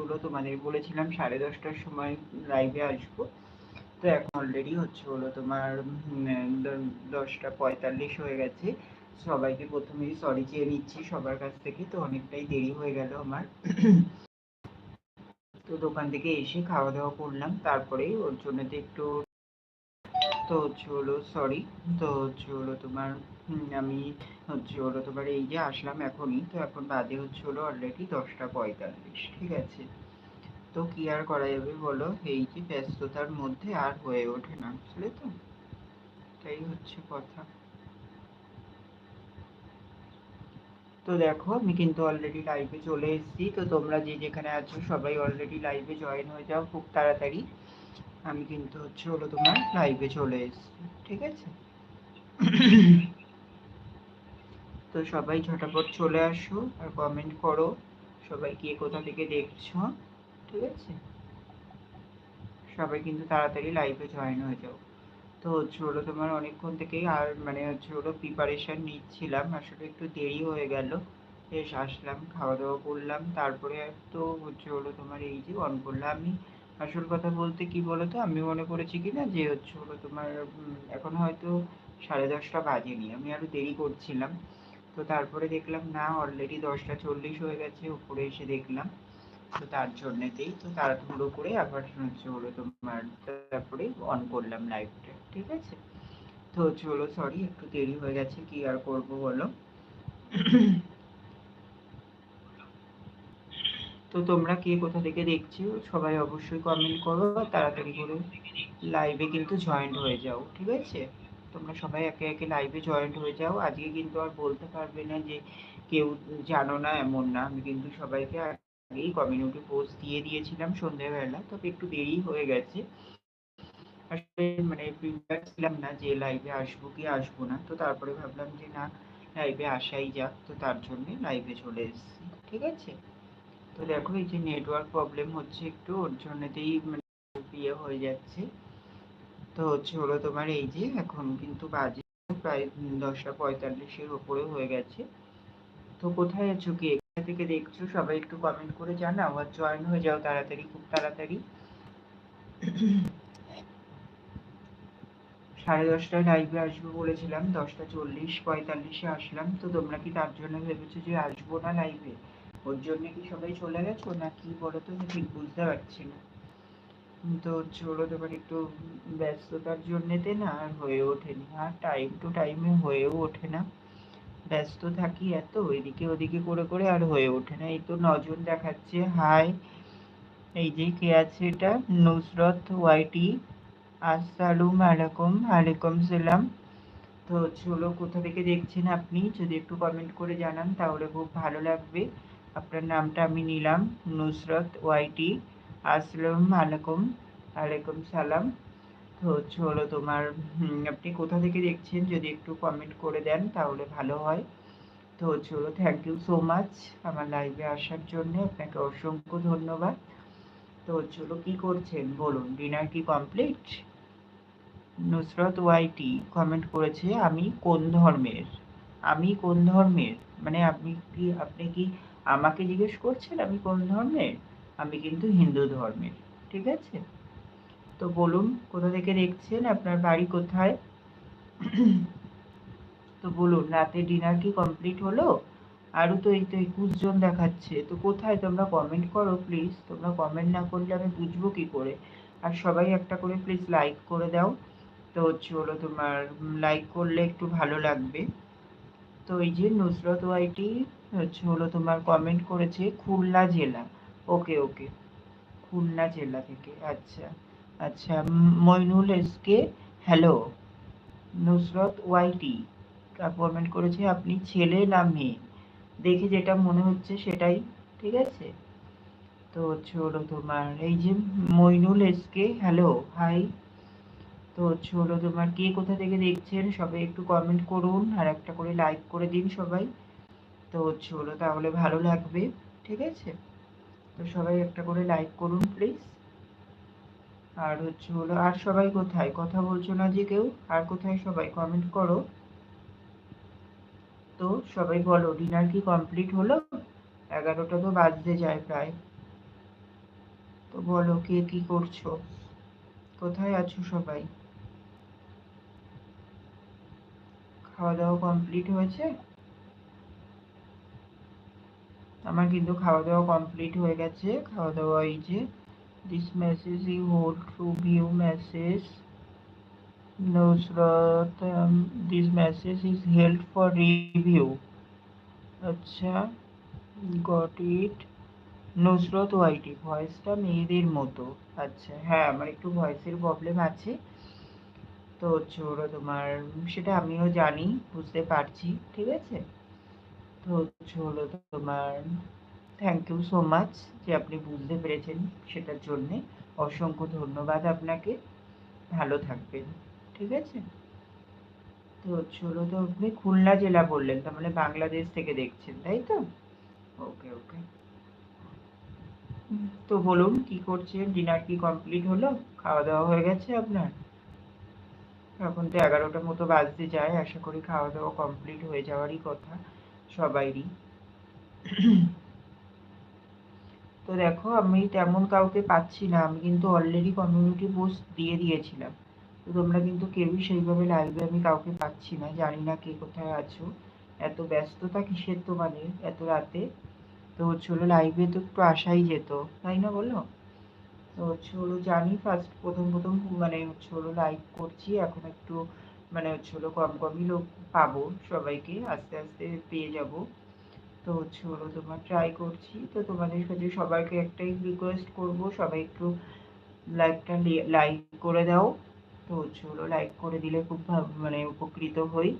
হলো তোমাদের বলেছিলাম সাড়ে দশটার সময় লাইভে আসব। তো এখন অলরেডি হচ্ছে হলো তোমার দশটা পঁয়তাল্লিশ হয়ে গেছে। সবাইকে প্রথমেই সরি চেয়ে নিচ্ছি সবার কাছ থেকে, তো অনেকটাই দেরি হয়ে গেল আমার। তো দোকান থেকে এসে খাওয়া দাওয়া করলাম, তারপরে ওর জন্য তো একটু, তো হচ্ছে হলো সরি তো হচ্ছে হলো তোমার আমি হচ্ছে হলো তোমার এই যে আসলাম এখনই, তো এখন বাজে হচ্ছে হলো অলরেডি দশটা পঁয়তাল্লিশ, ঠিক আছে? তো কি আর করা যাবে বলো? এই যে ব্যস্ততার মধ্যে আর হয়ে ওঠে না, বুঝলে তো? এটাই হচ্ছে কথা। তো দেখো, আমি কিন্তু অলরেডি লাইভে চলে এসেছি, তো তোমরা যে যেখানে আছো সবাই অলরেডি লাইভে জয়েন হয়ে যাও খুব তাড়াতাড়ি। আমি কিন্তু হচ্ছে হলো তোমার লাইভে চলে এসেছি, ঠিক আছে? তো সবাই ঝটাপট চলে আসো আর কমেন্ট করো সবাই কে কোথা থেকে দেখছ, ঠিক আছে? সবাই কিন্তু তাড়াতাড়ি লাইভে জয়েন হয়ে যাও। তো হচ্ছে হলো তোমার অনেকক্ষণ থেকেই আর মানে হচ্ছে হলো প্রিপারেশন নিচ্ছিলাম, আসলে একটু দেরি হয়ে গেল। বেশ, আসলাম খাওয়া দাওয়া করলাম, তারপরে তো হচ্ছে হলো তোমার এই যে অন করলাম। আমি আসল কথা বলতে কি বলতো? আমি মনে করেছি কি না যে হচ্ছে হলো তোমার এখন হয়তো সাড়ে দশটা বাজেনি। আমি আরও দেরি করছিলাম। তো তারপরে দেখলাম, না অলরেডি দশটা চল্লিশ হয়ে গেছে, উপরে এসে দেখলাম। তো তার জন্যতেই তো তাড়াহুড়ো করে আবার হচ্ছে হলো তোমার তারপরে অন করলাম লাইভটা ঠিক আছে? তো হলো সরি একটু দেরি হয়ে গেছে, কি আর করব বলো? তো তোমরা কে কোথা থেকে দেখছ? সবাই অবশ্যই কমেন্ট করো তাড়াতাড়ি করে লাইভে কিন্তু জয়েন্ট হয়ে যাও, ঠিক আছে? তোমরা সবাই একে একে লাইভে জয়েন্ট হয়ে যাও। আজকে কিন্তু আর বলতে পারবে না যে কেউ জানো না এমন না। আমি কিন্তু সবাইকে আগেই কমিউনিটি পোস্ট দিয়ে দিয়েছিলাম সন্ধ্যেবেলা তবে একটু দেরি হয়ে গেছে। আসলে মানে প্রিপেয়ার ছিলাম না যে লাইভে আসব কি আসব না। তো তারপরে ভাবলাম যে না লাইভে আসাই যাক। তো তার জন্য লাইভে চলে এসেছি, ঠিক আছে? তো দেখো, এই যে নেটওয়ার্ক প্রবলেম হচ্ছে একটু, ওর জন্যতেই মানে ইয়ে হয়ে যাচ্ছে। তো হচ্ছে হলো তোমার এই যে এখন কিন্তু বাজে প্রায় দশটা পঁয়তাল্লিশের ওপরে হয়ে গেছে। তো কোথায় আছো কি? এখান থেকে দেখছ? সবাই একটু কমেন্ট করে জানাও আর জয়েন হয়ে যাও তাড়াতাড়ি, খুব তাড়াতাড়ি। সাড়ে দশটায় লাইভে আসব বলেছিলাম, দশটা চল্লিশ, পঁয়তাল্লিশে আসলাম। তো তোমরা কি তার জন্য ভেবেছো যে আসব না লাইভে ওর জন্য কি সবাই চলে গেছো? না কি বলো তো? ঠিক বুঝতে পারছি না। তো হলো তোমার একটু ব্যস্ততার জন্যেতে না আর হয়ে ওঠেনি। আর টাইম টু টাইমে হয়েও ওঠে না। ব্যস্ত থাকি এত, এদিকে ওদিকে করে করে আর হয়ে ওঠে না। এই তো নজন দেখাচ্ছে। হাই এই যে কে আছে এটা? নুসরত ওয়াইটি আসসালাম আলাইকুম। আলাইকুম সালাম। তো হলো কোথা থেকে দেখছেন আপনি? যদি একটু কমেন্ট করে জানান তাহলে খুব ভালো লাগবে। আপনার নামটা আমি নিলাম। নুসরত ওয়াইটি আসসালাম আলাইকুম। আলাইকুম সালাম। তো হচ্ছে হলো তোমার আপনি কোথা থেকে দেখছেন যদি একটু কমেন্ট করে দেন তাহলে ভালো হয়। তো হচ্ছে হলো থ্যাংক ইউ সো মাচ আমার লাইভে আসার জন্য। আপনাকে অসংখ্য ধন্যবাদ। তো হচ্ছে হলো কি করছেন? বলুন ডিনার কি কমপ্লিট নুসরত ওয়াইটি কমেন্ট করেছে, আমি কোন ধর্মের? আমি কোন ধর্মের? মানে আপনি কি আপনি কি আমাকে জিজ্ঞেস করছেন আমি কোন ধর্মের? আমি কিন্তু হিন্দু ধর্মের, ঠিক আছে? তো বলুন, কোথা থেকে দেখছেন? আপনার বাড়ি কোথায়? তো বলুন, রাতে ডিনার কি কমপ্লিট হলো? আরও তো এই তো একুশ জন দেখাচ্ছে, তো কোথায়? তোমরা কমেন্ট করো প্লিজ তোমরা কমেন্ট না করলে আমি বুঝব কি করে? আর সবাই একটা করে প্লিজ লাইক করে দাও। তো হচ্ছে হলো তোমার লাইক করলে একটু ভালো লাগবে। তো এই যে নুসরত ওয়াইটি হচ্ছে হলো তোমার কমেন্ট করেছে খুলনা জেলা। ওকে ওকে। খুলনা জেলা থেকে আচ্ছা আচ্ছা। Mainul SK, hello, Nusrat YT comment করেছে আপনি ছেলে না মেয়ে? দেখে যেটা মনে হচ্ছে সেটাই, ঠিক আছে? তো হলো তোমার, এই যে মইনুল এসকে, হ্যালো, হাই। তো হলো তোমার কে কোথা থেকে দেখছেন সবাই একটু কমেন্ট করুন আর একটা করে লাইক করে দিন সবাই। তো হলো তাহলে ভালো লাগবে, ঠিক আছে? তো সবাই একটা করে লাইক করুন প্লিজ আর হচ্ছে হলো, আর সবাই কোথায়? কথা বলছো না যে কেউ? আর কোথায় সবাই? কমেন্ট করো। তো সবাই বলো ডিনার কি কমপ্লিট হলো? এগারোটা তো বাজতে যায় প্রায়। তো বলো, কে কি করছ? কোথায় আছো সবাই? খাওয়া দাওয়া কমপ্লিট হয়েছে? আমার কিন্তু খাওয়া দাওয়া কমপ্লিট হয়ে গেছে। খাওয়া দাওয়া এই যে this message you hold to view message Nusrat this message is held for review আচ্ছা গট ইট নুসরত ওয়াইটি ভয়েসটা মেয়েদের মতো। আচ্ছা হ্যাঁ আমার একটু ভয়েসের প্রবলেম আছে। তো হচ্ছে ওরা তোমার, সেটা আমিও জানি, বুঝতে পারছি, ঠিক আছে? তো হচ্ছে হলো তোমার থ্যাংক ইউ সো মাচ যে আপনি বুঝতে পেরেছেন সেটার জন্যে। অসংখ্য ধন্যবাদ আপনাকে। ভালো থাকবেন, ঠিক আছে? তো হচ্ছে হলো তো আপনি খুলনা জেলা বললেন, তার মানে বাংলাদেশ থেকে দেখছেন, তাই তো? ওকে ওকে। তো বলুন, কি করছেন? ডিনার কি কমপ্লিট হলো? খাওয়া দাওয়া হয়ে গেছে আপনার? এখন তো এগারোটার মতো বাজতে যায়, আশা করি খাওয়া দাওয়া কমপ্লিট হয়ে যাওয়ারই কথা। সবাইরই। তো দেখো, আমি তেমন কাউকে পাচ্ছি না, আমি কিন্তু অলরেডি কমিউনিটি পোস্ট দিয়ে দিয়েছিলাম। তো তোমরা কিন্তু কেউই সেইভাবে লাইভে আমি কাউকে পাচ্ছি না, জানি না কে কোথায় আছো। এত ব্যস্ততা কিসের তোমাদের এত রাতে? তো হলো লাইভে তো একটু আসাই যেত, তাই না বলো? তো হচ্ছে জানি ফার্স্ট প্রথম প্রথম মানে হচ্ছে লাইভ করছি, এখন একটু মানে হচ্ছে হলো কম কমই লোক পাবো সবাইকে, আস্তে আস্তে পেয়ে যাব। তো হচ্ছে হলো তোমার ট্রাই করছি। তো তোমাদের কাছে সবাইকে একটাই রিকোয়েস্ট করব, সবাই একটু লাইকটা লাইক করে দাও। তো হচ্ছে হলো লাইক করে দিলে খুব মানে উপকৃত হই।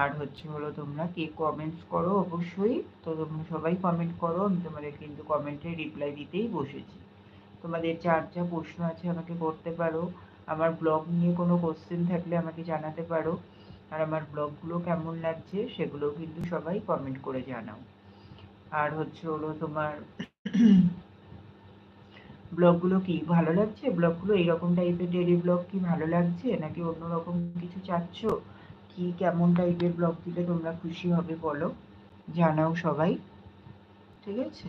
আর হচ্ছে হলো তোমরা কে কমেন্টস করো অবশ্যই। তো তোমরা সবাই কমেন্ট করো, আমি তোমাদের কিন্তু কমেন্টে রিপ্লাই দিতেই বসেছি। তোমাদের যার যা প্রশ্ন আছে, আমাকে করতে পারো। আমার ব্লগ নিয়ে কোনো কোশ্চেন থাকলে আমাকে জানাতে পারো। আর আমার ব্লগগুলো কেমন লাগছে সেগুলো কিন্তু সবাই কমেন্ট করে জানাও। আর হচ্ছে হলো তোমার ব্লগগুলো কি ভালো লাগছে? ব্লগগুলো এইরকম টাইপের ডেলি ব্লগ কি ভালো লাগছে? নাকি অন্যরকম কিছু চাচ্ছ? কি কেমন টাইপের ব্লগ দিলে তোমরা খুশি হবে বলো? জানাও সবাই। ঠিক আছে?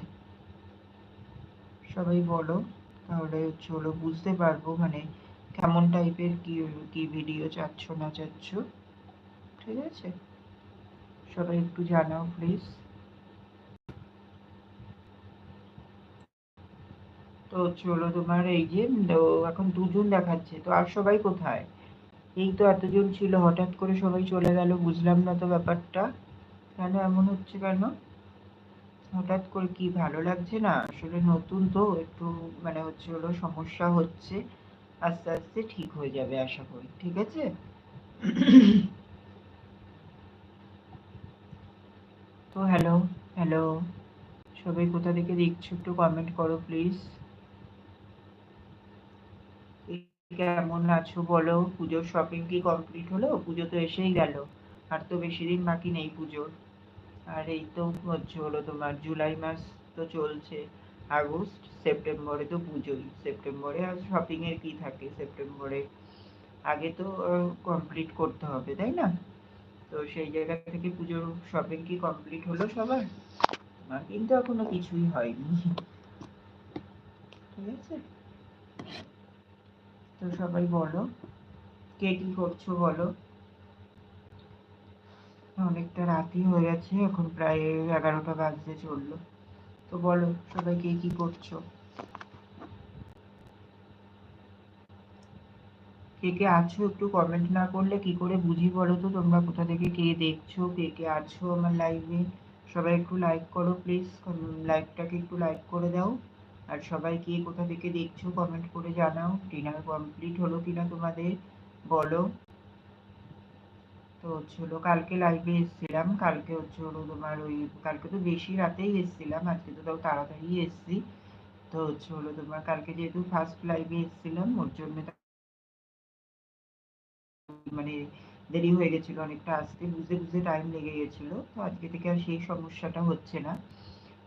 সবাই বলো। তাহলে হচ্ছে হলো বুঝতে পারব মানে কেমন টাইপের কি কি ভিডিও চাচ্ছ, না চাচ্ছ? ঠিক আছে? সবাই একটু জানাও প্লিজ তো চলো তোমার এই যে এখন দুজন দেখাচ্ছে। তো আর সবাই কোথায়? এই তো এতজন ছিল, হঠাৎ করে সবাই চলে গেল, বুঝলাম না তো ব্যাপারটা। কেন, এমন হচ্ছে কেন? হঠাৎ করে কি ভালো লাগছে না? আসলে নতুন তো, একটু মানে হচ্ছে হলো সমস্যা হচ্ছে। আস্তে আস্তে ঠিক হয়ে যাবে, আশা করি, ঠিক আছে? তো হ্যালো হ্যালো সবাই কোথা থেকে দেখছ একটু কমেন্ট করো প্লিজ কেমন আছো বলো? পুজোর শপিং কি কমপ্লিট হলো? পুজো তো এসেই গেল, আর তো বেশি দিন বাকি নেই পুজোর। আর এই তো হচ্ছে হলো তোমার, জুলাই মাস তো চলছে, আগস্ট সেপ্টেম্বরে তো পুজোই। সেপ্টেম্বরে আর শপিংয়ের কি থাকে? সেপ্টেম্বরে আগে তো কমপ্লিট করতে হবে, তাই না? তো সেই জায়গা থেকে পুজোর শপিং কি কমপ্লিট হলো সবার? আমার কিন্তু এখনও কিছুই হয়নি। ঠিক আছে? তো সবাই বলো, কে কি করছ বলো? অনেকটা রাতই হয়ে গেছে, এখন প্রায় এগারোটা বাজতে চলল। তো বলো, সবাই কে কি করছ? কে কে আছো একটু কমেন্ট না করলে কি করে বুঝি বলো তো? তোমরা কোথা থেকে কে দেখছ, কে কে আছো আমার লাইভে সবাই একটু লাইক করো প্লিজ লাইভটাকে একটু লাইক করে দাও। আর সবাই কে কোথা থেকে দেখছ কমেন্ট করে জানাও। ডিনার কমপ্লিট হলো কিনা তোমাদের বলো। তো হচ্ছে কালকে লাইভে এসেছিলাম। কালকে হচ্ছে তোমার ওই, কালকে তো বেশি রাতেই এসেছিলাম, আজকে তো তাও তাড়াতাড়ি এসেছি। তো হচ্ছে হলো তোমার কালকে যেহেতু ফার্স্ট লাইভে এসেছিলাম, ওর জন্য মানে দেরি হয়ে গেছিল অনেকটা আসতে বুঝতে বুঝতে টাইম লেগে গেছিল, তো আজকে থেকে আর সেই সমস্যাটা হচ্ছে না।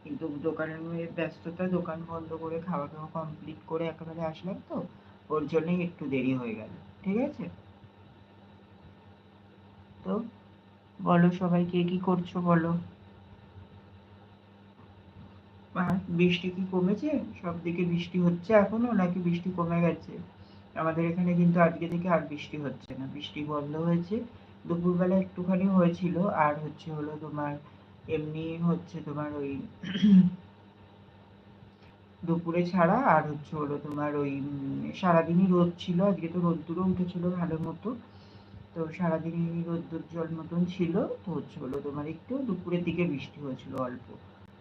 কিন্তু দোকানের ব্যস্ততা, দোকান বন্ধ করে খাওয়া দাওয়া কমপ্লিট করে একেবারে আসলাম তো, ওর জন্যই একটু দেরি হয়ে গেল, ঠিক আছে? তো বলো সবাই কে কি করছ বলো? বৃষ্টি কি কমেছে? সব দিকে বৃষ্টি হচ্ছে এখনও নাকি বৃষ্টি কমে গেছে? আমাদের এখানে কিন্তু আজকে থেকে আর বৃষ্টি হচ্ছে না। বৃষ্টি বন্ধ হয়েছে। দুপুরবেলা একটুখানি হয়েছিল। আর হচ্ছে হলো তোমার এমনি হচ্ছে তোমার ওই দুপুরে ছাড়া আর হচ্ছে হলো তোমার ওই সারাদিনই রোদ ছিল। আজকে তো রোদ্দুরও উঠেছিল ভালো মতো। তো সারাদিনই রোদ্দুর জল মতন ছিল। তো হচ্ছে হলো তোমার একটু দুপুরের দিকে বৃষ্টি হয়েছিল অল্প।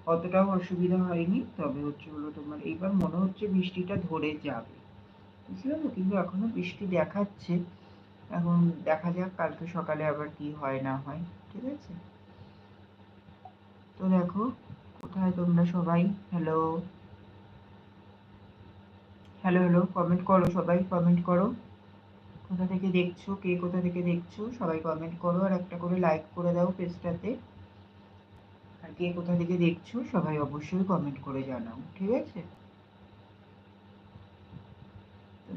অতটাও অসুবিধা হয়নি। তবে হচ্ছে হলো তোমার এইবার মনে হচ্ছে বৃষ্টিটা ধরে যাবে। বুঝলে কিন্তু এখনও বৃষ্টি দেখাচ্ছে। এখন দেখা যাক, কালকে সকালে আবার কি হয়, না হয়, ঠিক আছে? তো দেখো, কোথায় তোমরা সবাই? হ্যালো হ্যালো হ্যালো কমেন্ট করো সবাই কমেন্ট করো। কোথা থেকে দেখছ, কে কোথা থেকে দেখছ, সবাই কমেন্ট করো আর একটা করে লাইক করে দাও পেজটাতে। আর কে কোথা থেকে দেখছ, সবাই অবশ্যই কমেন্ট করে জানাও, ঠিক আছে?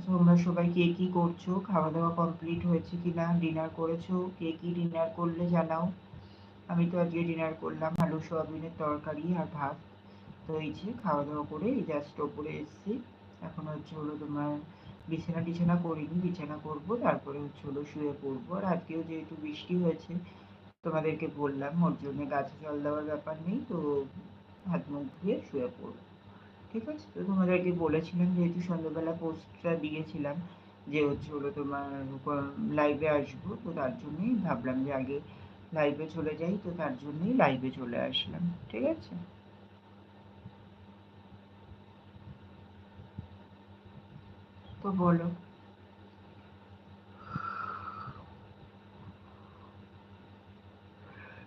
তোমরা সবাই কে কি করছ? খাওয়া দাওয়া কমপ্লিট হয়েছে কি না ডিনার করেছ? কে কি ডিনার করলে জানাও। আমি তো আজকে ডিনার করলাম আলু, সোয়াবিনের তরকারি আর ভাত। তো এই যে খাওয়া দাওয়া করে এই জাস্ট ওপরে এসেছি। এখন হচ্ছে হলো তোমার বিছানা টিছানা করিনি, বিছানা করব, তারপরে হচ্ছে হলো শুয়ে পড়ব। আর আজকেও যেহেতু বৃষ্টি হয়েছে, তোমাদেরকে বললাম ওর জন্য গাছে জল দেওয়ার ব্যাপার নেই, তো হাত মুখ ধুয়ে শুয়ে পড়ব। ঠিক আছে? তো তোমাদেরকে বলেছিলাম, যেহেতু সন্ধ্যাবেলা পোস্টটা দিয়েছিলাম যে হচ্ছে হলো তোমার লাইভে আসব, তো তার জন্যই ভাবলাম যে আগে লাইভে চলে যাই, তো তার জন্যই লাইভে চলে আসলাম, ঠিক আছে? তো বলো।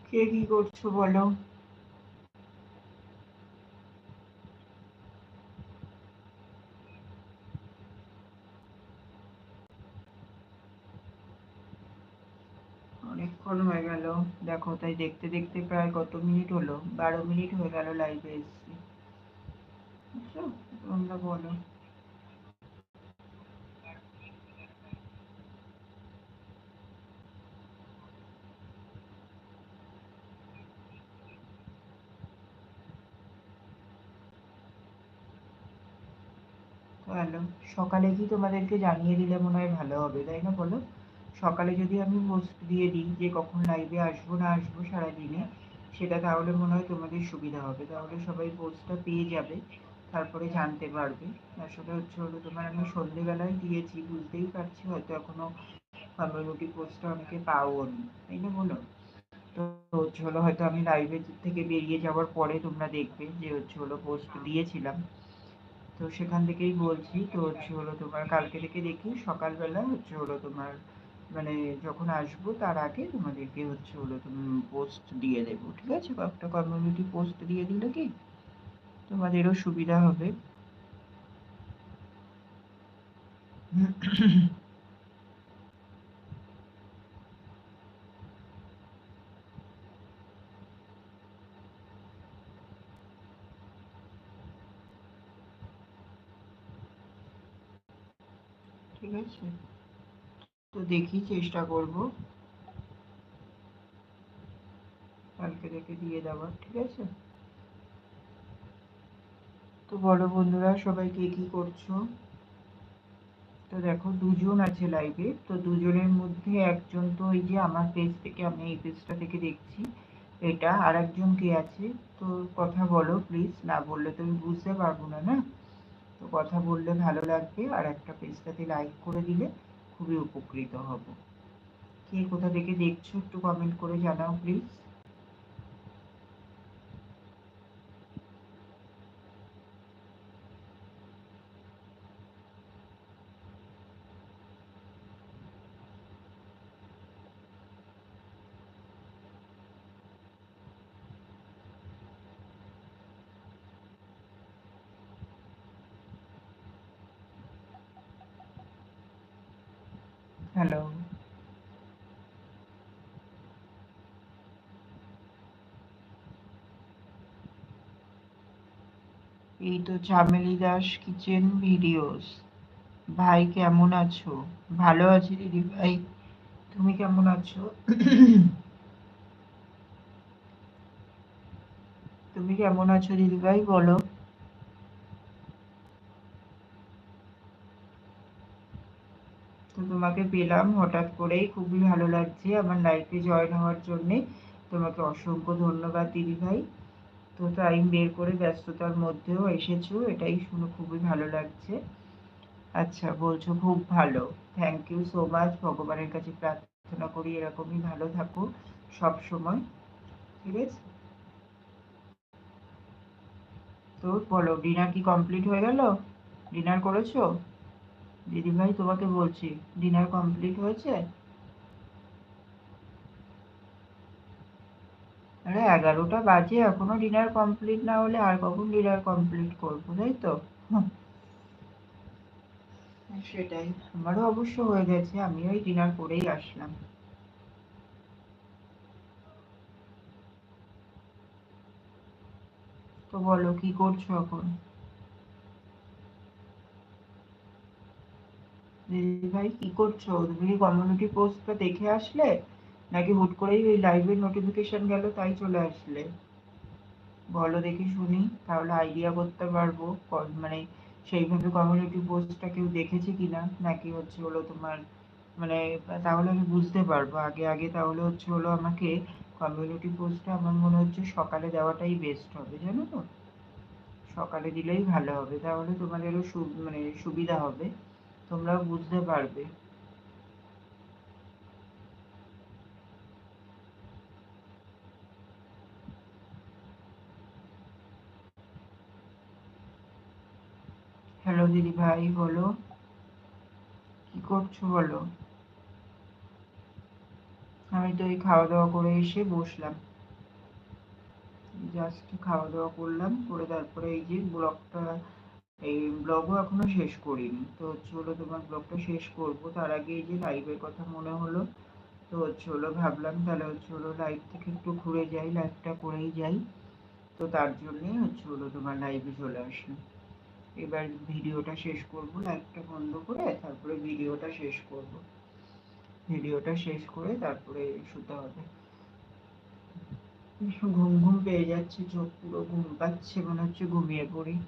কে কি করছ বলো অনেকক্ষণ হয়ে গেল দেখো তাই দেখতে দেখতে প্রায় কত মিনিট হলো? বারো মিনিট হয়ে গেল লাইভে এসছি। তোমরা বলো। হ্যালো সকালে কি তোমাদেরকে জানিয়ে দিলে মনে হয় ভালো হবে, তাই না বলো? সকালে যদি আমি পোস্ট দিয়ে দিই যে কখন লাইভে আসব না আসব সারাদিনে, সেটা তাহলে মনে হয় তোমাদের সুবিধা হবে। তাহলে সবাই পোস্টটা পেয়ে যাবে, তারপরে জানতে পারবে। আসলে হচ্ছে হলো তোমার আমি সন্ধেবেলায় দিয়েছি, বুঝতেই পারছি, হয়তো এখনও কমিউনিটি পোস্টটা অনেকে পাও নি, তাই না বলো? তো হচ্ছে হলো হয়তো আমি লাইভে থেকে বেরিয়ে যাওয়ার পরে তোমরা দেখবে যে হচ্ছে হলো পোস্ট দিয়েছিলাম। তো সেখান থেকেই বলছি, তো হচ্ছে হলো তোমার কালকে থেকে দেখি সকালবেলা হচ্ছে হলো তোমার মানে যখন আসব তার আগে তোমাদেরকে হচ্ছে হলো তুমি পোস্ট দিয়ে দেবো, ঠিক আছে? কয়েকটা কমিউনিটি পোস্ট দিয়ে দিলে কি তোমাদেরও সুবিধা হবে। ঠিক আছে? দেখি, চেষ্টা করব। কালকে থেকে দিয়ে দেওয়ার, ঠিক আছে? তো বলো বন্ধুরা, সবাই কে কি করছ? তো দেখো, দুজন আছে লাইভে তো দুজনের মধ্যে একজন তো ওই যে আমার পেজ থেকে, আমি এই পেজটা থেকে দেখছি। এটা আর একজন কে আছে? তো কথা বলো প্লিজ না বললে তো আমি বুঝতে পারব না না? তো কথা বললে ভালো লাগবে। আর একটা পেজটাতে লাইক করে দিলে খুবই উপকৃত হব। কে কোথা থেকে দেখছ একটু কমেন্ট করে জানাও প্লিজ হ্যালো এই তো চামেলি দাস কিচেন ভিডিওস ভাই, কেমন আছো? ভালো আছি দিদি ভাই। তুমি কেমন আছো? তুমি কেমন আছো দিদিভাই বলো। তো তোমাকে পেলাম হঠাৎ করেই, খুবই ভালো লাগছে আমার লাইফে জয়েন হওয়ার জন্যে। তোমাকে অসংখ্য ধন্যবাদ দিদিভাই তো টাইম বের করে ব্যস্ততার মধ্যেও এসেছ, এটাই শুনে খুবই ভালো লাগছে। আচ্ছা বলছো খুব ভালো। থ্যাংক ইউ সো মাচ ভগবানের কাছে প্রার্থনা করি এরকমই ভালো থাকো সব সময়। ঠিক আছে? তো বলো, ডিনার কি কমপ্লিট হয়ে গেল? ডিনার করেছ? দিদিভাই তোমাকে বলছি, ডিনার কমপ্লিট হয়েছে? আরে এগারোটা বাজে এখনও ডিনার কমপ্লিট না হলে আর কখন ডিনার কমপ্লিট করব তাই তো? সেটাই। আমারও অবশ্য হয়ে গেছে আমিও এই ডিনার করেই আসলাম। তো বলো কি করছ এখন? দিদি ভাই কি করছ? তুমি কমিউনিটি পোস্টটা দেখে আসলে? নাকি হুট করেই ওই লাইভের নোটিফিকেশন গেল, তাই চলে আসলে। বলো দেখি শুনি, তাহলে আইডিয়া করতে পারব। মানে সেইভাবে কমিউনিটি পোস্টটা কেউ দেখেছে কিনা? নাকি হচ্ছে হলো তোমার মানে তাহলে আমি বুঝতে পারব। আগে আগে তাহলে হচ্ছে হলো আমাকে কমিউনিটি পোস্টটা আমার মনে হচ্ছে সকালে দেওয়াটাই বেস্ট হবে, জানো তো? সকালে দিলেই ভালো হবে। তাহলে তোমাদেরও মানে সুবিধা হবে। তোমরাও বুঝতে পারবে। দিদি ভাই, বলো। কি করছ বলো? আমি তো এই খাওয়া দাওয়া করে এসে বসলাম। জাস্ট খাওয়া দাওয়া করলাম, করে তারপরে এই যে ব্লগটা, এই ব্লগও এখনও শেষ করিনি। তো হচ্ছে হলো তোমার ব্লগটা শেষ করব। তার আগে এই যে লাইভের কথা মনে হলো, তো হচ্ছে হলো ভাবলাম তাহলে হচ্ছে হলো লাইভ থেকে একটু ঘুরে যাই লাইভটা করেই যাই। তো তার জন্যই হচ্ছে হলো তোমার লাইভে চলে আসলাম। এবার ভিডিওটা শেষ করব লাইভটা বন্ধ করে তারপরে ভিডিওটা শেষ করব। ভিডিওটা শেষ করে তারপরে শুতে হবে। ঘুম ঘুম পেয়ে যাচ্ছে, চোখ পুরো ঘুম পাচ্ছে, মনে হচ্ছে ঘুমিয়ে পড়ি।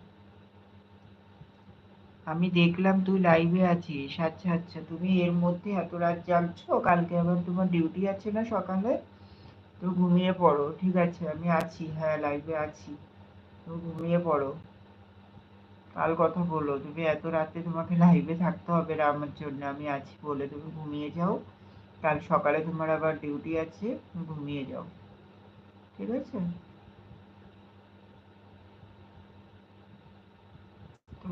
আমি দেখলাম তুই লাইভে আছিস। আচ্ছা আচ্ছা তুমি এর মধ্যে এত রাত জাগছো? কালকে আবার তোমার ডিউটি আছে না সকালে? তো ঘুমিয়ে পড়ো, ঠিক আছে? আমি আছি হ্যাঁ লাইভে আছি। তো ঘুমিয়ে পড়ো। কাল কথা বলো, তুমি এত রাতে তোমাকে লাইভে থাকতে হবে না আমার জন্য, আমি আছি বলে তুমি ঘুমিয়ে যাও। কাল সকালে তোমার আবার ডিউটি আছে ঘুমিয়ে যাও। ঠিক আছে? তো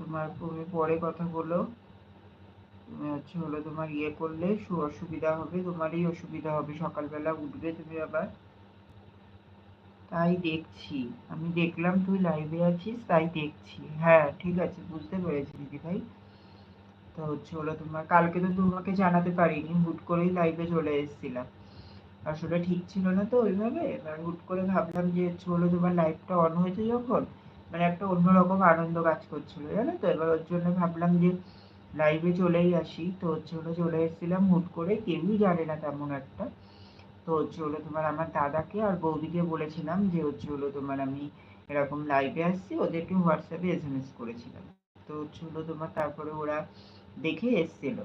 তোমার তুমি পরে কথা বলো। তুমি হচ্ছে হলো তোমার ইয়ে করলে সু, অসুবিধা হবে, তোমারই অসুবিধা হবে। সকালবেলা উঠবে তুমি আবার। তাই দেখছি। আমি দেখলাম তুই লাইভে আছিস, তাই দেখছি। হ্যাঁ ঠিক আছে, বুঝতে পেরেছি দিদি ভাই। তো হচ্ছে হলো তোমার, কালকে তো তোমাকে জানাতে পারিনি, হুট করেই লাইভে চলে এসেছিলাম। আসলে ঠিক ছিল না তো ওইভাবে, এবার হুট করে ভাবলাম যে হচ্ছে হলো তোমার লাইভটা অন হয়েছে যখন মানে একটা অন্যরকম আনন্দ কাজ করছিল, জানো তো? এবার ওর জন্য ভাবলাম যে লাইভে চলেই আসি। তো হচ্ছে হলো চলে এসেছিলাম, হুট করে, কেউই জানে না তেমন একটা। তো হচ্ছে হলো তোমার আমার দাদাকে আর বৌদিকে বলেছিলাম যে হচ্ছে হলো তোমার আমি এরকম লাইভে আসছি, ওদেরকে হোয়াটসঅ্যাপে এস এম এস করেছিলাম। তো হচ্ছে হলো তোমার তারপরে ওরা দেখে এসছিল।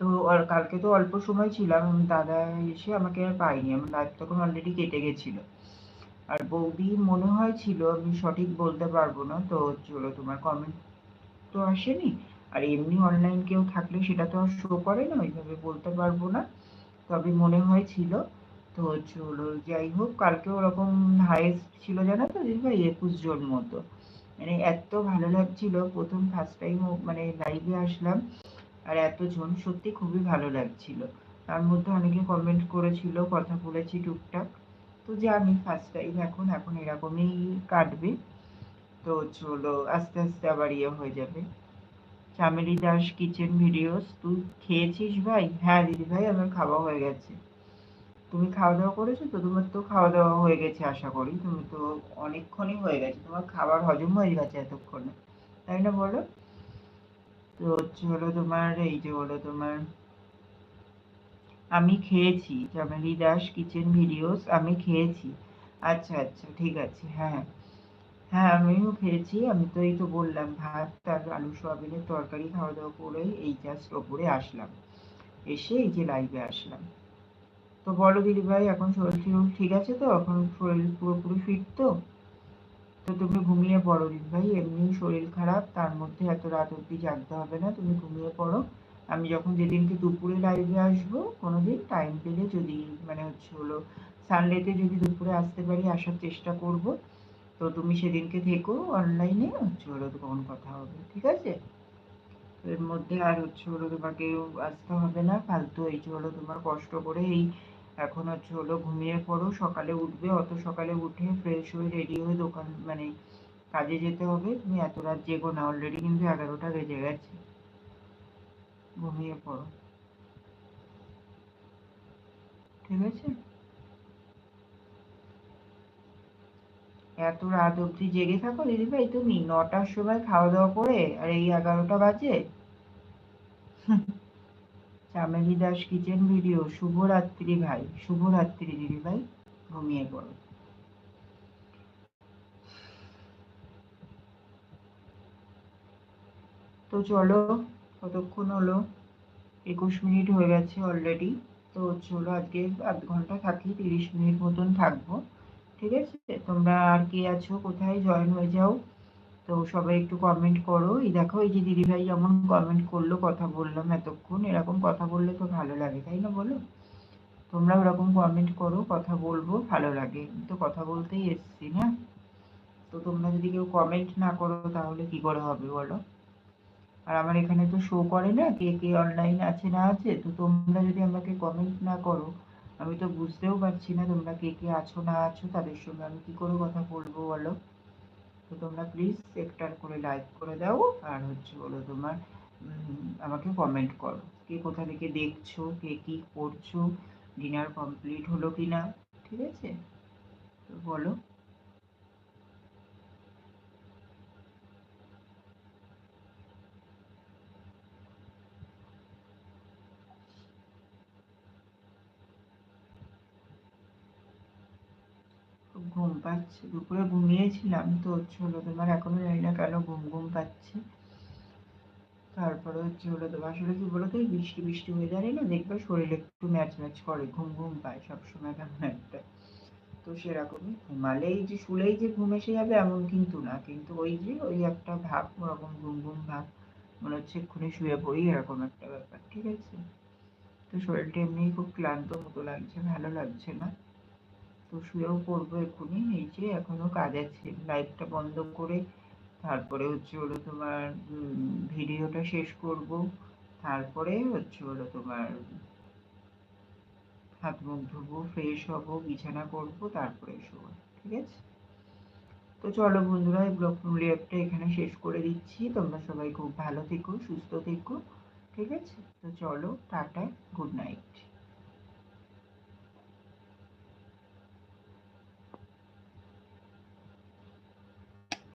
তো আর কালকে তো অল্প সময় ছিলাম দাদা এসে আমাকে আর পাইনি আমার লাইভ তখন অলরেডি কেটে গেছিল। আর বৌদি মনে হয় ছিল, আমি সঠিক বলতে পারব না, তো চলো তোমার কমেন্ট তো আসেনি। আর এমনি অনলাইন কেউ থাকলে সেটা তো আর শো করে না, ওইভাবে বলতে পারব না। তবে মনে হয় ছিল। তো চলো যাই হোক, কালকে ওরকম হাইস্ট ছিল জানো তো? ভাই একুশ জন মতো। মানে এত ভালো লাগছিল। প্রথম ফার্স্ট টাইম মানে লাইভে আসলাম। আর এতজন সত্যি খুবই ভালো লাগছিল। তার মধ্যে অনেকে কমেন্ট করেছিল, কথা বলেছি টুকটাক। তো জানি ফার্স্ট টাইম এখন এখন এরকমই কাটবে। তো চলো আস্তে আস্তে আবার ইয়ে হয়ে যাবে। চামেলি দাস কিচেন ভিডিওস, তুই খেয়েছিস ভাই? হ্যাঁ দিদি ভাই, আমার খাওয়া হয়ে গেছে। তুমি খাওয়া দাওয়া করেছ তো? তোমার তো খাওয়া দাওয়া হয়ে গেছে, আশা করি। তুমি তো অনেকক্ষণই হয়ে গেছে। তোমার খাবার হজম হয়ে গেছে এতক্ষণে। তাই না বলো? তো হচ্ছে হলো তোমার, এই যে হলো তোমার, আমি খেয়েছি চামেলি দাস কিচেন ভিডিওস, আমি খেয়েছি। আচ্ছা আচ্ছা ঠিক আছে হ্যাঁ। হ্যাঁ আমিও খেয়েছি। আমি তো এই তো বললাম, ভাত আর আলু সোয়াবিনের তরকারি খাওয়া দাওয়া করে এই জাস্ট ওপরে আসলাম। এসে এই যে লাইভে আসলাম। তো বলো দিদি ভাই এখন শরীর টরীর ঠিক আছে তো? এখন শরীর পুরোপুরি ফিট তো? তো তুমি ঘুমিয়ে পড়ো দিদি ভাই এমনি শরীর খারাপ, তার মধ্যে এত রাত অবধি জাগতে হবে না, তুমি ঘুমিয়ে পড়ো। আমি যখন যেদিনকে দুপুরে লাইভে আসব কোনো দিন টাইম পেলে যদি মানে হচ্ছে হলো সানডেতে যদি দুপুরে আসতে পারি, আসার চেষ্টা করব তো তুমি সেদিনকে থেকো অনলাইনে হচ্ছে হলো তখন কথা হবে, ঠিক আছে? এর মধ্যে আর হচ্ছে হলো তোমাকে আসতে হবে না, ফালতু এই হলো তোমার কষ্ট করে এই এখন হচ্ছে হলো ঘুমিয়ে পড়ো, সকালে উঠবে, অত সকালে উঠে ফ্রেশ হয়ে রেডি হয়ে দোকান মানে কাজে যেতে হবে। তুমি এত রাত জেগো না অলরেডি কিন্তু এগারোটা বেজে গেছে। ঘুমিয়ে পড়ো। ঠিক আছে? এত রাত অবধি জেগে থাকো দিদিভাই তুমি নটার সময় খাওয়া দাওয়া করে আর এই এগারোটা বাজে। চামেলি দাস কিচেন ভিডিও শুভরাত্রি ভাই, শুভরাত্রি দিদি ভাই, ঘুমিয়ে পড়ো। তো চলো, কতক্ষণ হলো? একুশ মিনিট হয়ে গেছে অলরেডি তো চলো আজকে আধ ঘণ্টা থাকি, তিরিশ মিনিট মতন থাকব। ঠিক আছে? তোমরা আর কে আছো? কোথায়? জয়েন হয়ে যাও। তো সবাই একটু কমেন্ট করো। এই দেখো, এই যে দিদিভাই যেমন কমেন্ট করল, কথা বললাম এতক্ষণ। এরকম কথা বললে তো ভালো লাগে, তাই না বলো? তোমরা ওরকম কমেন্ট করো, কথা বলব, ভালো লাগে। তো কথা বলতেই এসছি, না? তো তোমরা যদি কেউ কমেন্ট না করো, তাহলে কি করে হবে বলো? আর আমার এখানে তো শো করে না, কে কে অনলাইন আছে না আছে। তো তোমরা যদি আমাকে কমেন্ট না করো আমি তো বুঝতেও পারছি না তোমরা কে কে আছো, না আছো, তাদের সঙ্গে আমি কি করে কথা বলব বলো? তো তোমরা প্লিজ সেক্টার করে লাইক করে দাও আর হচ্ছে বলো তোমার আমাকে কমেন্ট করো। কে কোথা থেকে দেখছ, কে কি করছ ডিনার কমপ্লিট হলো কি না ঠিক আছে? তো বলো। ঘুম পাচ্ছে। দুপুরে ঘুমিয়েছিলাম তো হলো তোমার এখনও জানি না কেন ঘুম ঘুম পাচ্ছে। তারপরে হচ্ছে হলো তোমার আসলে কি বলো তো বৃষ্টি বৃষ্টি হয়ে যায় না দেখবে শরীরে একটু ম্যাচ ম্যাচ করে, ঘুম ঘুম পায় সবসময় কেমন একটা। তো সেরকমই ঘুমালেই যে শুলেই যে ঘুম এসে যাবে এমন কিন্তু না, কিন্তু ওই যে ওই একটা ভাব, ওরকম ঘুম ঘুম ভাব, মনে হচ্ছে এক্ষুনি শুয়ে পড়ি, এরকম একটা ব্যাপার, ঠিক আছে? তো শরীরটা এমনিই খুব ক্লান্ত মতো লাগছে, ভালো লাগছে না। তো শুয়েও পড়ব এক্ষুনি এই যে এখনও কাজ আছে লাইটটা বন্ধ করে তারপরে হচ্ছে হলো তোমার ভিডিওটা শেষ করব। তারপরে হচ্ছে হলো তোমার হাত মুখ ধুবো ফ্রেশ হব, বিছানা করব, তারপরে শোবো, ঠিক আছে? তো চলো বন্ধুরা, এই ব্লগ রিয়াপটা এখানে শেষ করে দিচ্ছি। তোমরা সবাই খুব ভালো থেকো, সুস্থ থেকো, ঠিক আছে? তো চলো, টাটা গুড নাইট